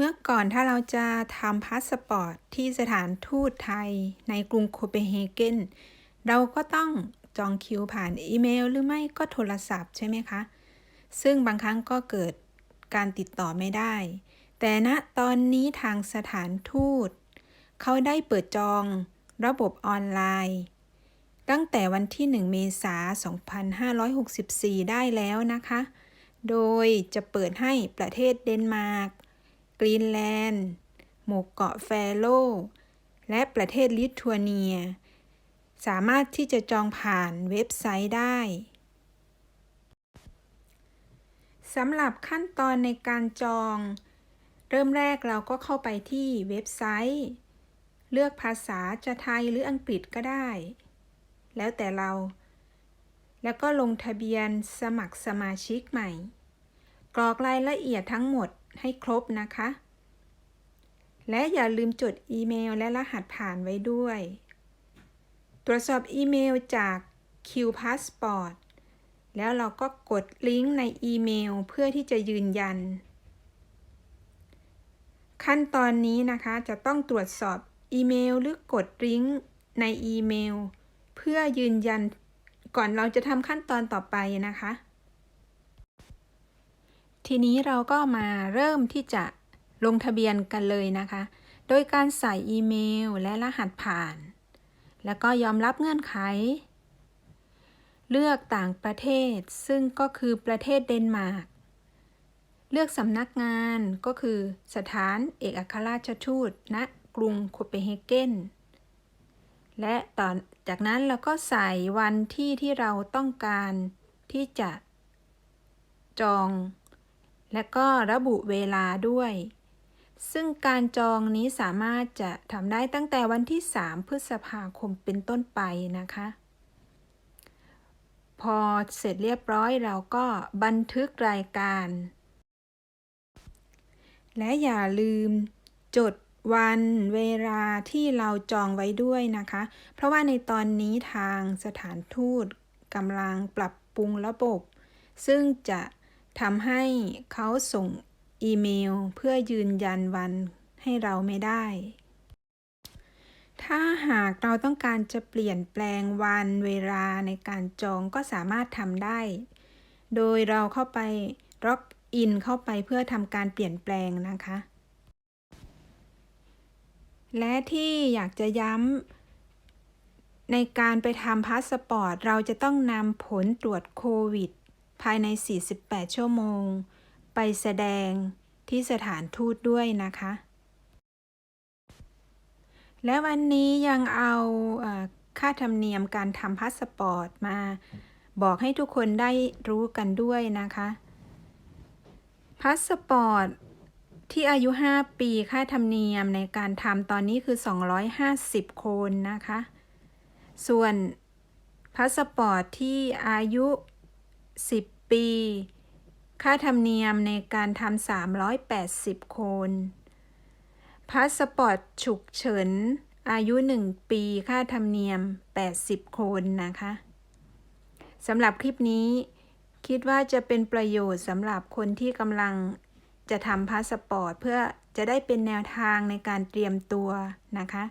เมื่อก่อนถ้าเราจะทำพาสปอร์ตที่สถานทูตไทยในกรุงโคเปนเฮเกนเราก็ต้องจองคิวผ่านอีเมลหรือไม่ก็โทรศัพท์ใช่ไหมคะ ซึ่งบางครั้งก็เกิดการติดต่อไม่ได้ แต่ณตอนนี้ทางสถานทูต เขาได้เปิดจองระบบออนไลน์ ตั้งแต่วันที่ 1 เมษายน 2564 ได้แล้วนะคะ โดยจะเปิดให้ประเทศเดนมาร์ก กรีนแลนด์ หมู่เกาะแฟโรและประเทศลิทัวเนีย สามารถที่จะจองผ่านเว็บไซต์ได้สำหรับขั้นตอนในการจอง เริ่มแรกเราก็เข้าไปที่เว็บไซต์ เลือกภาษาจะไทยหรืออังกฤษก็ได้ แล้วแต่เรา แล้วก็ลงทะเบียนสมัครสมาชิกใหม่ กรอกรายละเอียดทั้งหมด ให้ครบนะคะ และอย่าลืมจดอีเมลและรหัสผ่านไว้ด้วย ตรวจสอบอีเมลจาก Q Passport แล้วเราก็กดลิงก์ในอีเมลเพื่อที่จะยืนยัน ขั้นตอนนี้นะคะจะต้องตรวจสอบอีเมลหรือกดลิงก์ในอีเมล เพื่อยืนยันก่อนเราจะทำขั้นตอนต่อไปนะคะ ทีนี้เราก็มาเริ่มที่จะลงทะเบียนกันเลยนะคะ โดยการใส่อีเมลและรหัสผ่าน แล้วก็ยอมรับเงื่อนไข เลือกต่างประเทศ ซึ่งก็คือประเทศเดนมาร์ก เลือกสำนักงานก็คือสถานเอกอัครราชทูตณกรุงโคเปนเฮเกน และต่อจากนั้นเราก็ใส่วันที่ที่เราต้องการที่จะจอง และก็ระบุเวลาด้วย ซึ่งการจองนี้สามารถจะทำได้ตั้งแต่วันที่ 3 พฤษภาคมเป็นต้นไปนะคะ พอเสร็จเรียบร้อยเราก็บันทึกรายการ และอย่าลืมจดวันเวลาที่เราจองไว้ด้วยนะคะ เพราะว่าในตอนนี้ทางสถานทูตกำลังปรับปรุงระบบ ซึ่งจะ ทำให้เขาส่งอีเมลเพื่อยืนยันวันให้เราไม่ได้ ถ้าหากเราต้องการจะเปลี่ยนแปลงวันเวลาในการจองก็สามารถทำได้ โดยเราเข้าไปล็อกอินเข้าไปเพื่อทำการเปลี่ยนแปลงนะคะ และที่อยากจะย้ำในการไปทำพาสปอร์ต เราจะต้องนำผลตรวจโควิด ภายใน 48 ชั่วโมง ไปแสดงที่สถานทูตด้วยนะคะ และวันนี้ยังเอาค่าธรรมเนียมการทำพาสปอร์ตมาบอกให้ทุกคนได้รู้กันด้วยนะคะพาสปอร์ตที่อายุ 5 ปีค่าธรรมเนียมในการทำตอนนี้คือ 250 คนนะคะ ส่วนพาสปอร์ตที่อายุ 10 ปี ค่าธรรมเนียมในการทำ380 คน พาสปอร์ตฉุกเฉิน อายุ 1 ปี ค่าธรรมเนียม 80 คนนะคะสำหรับคลิปนี้คิดว่าจะเป็นประโยชน์สำหรับคนที่กำลังจะทำพาสปอร์ต เพื่อจะได้เป็นแนวทางในการเตรียมตัวนะคะ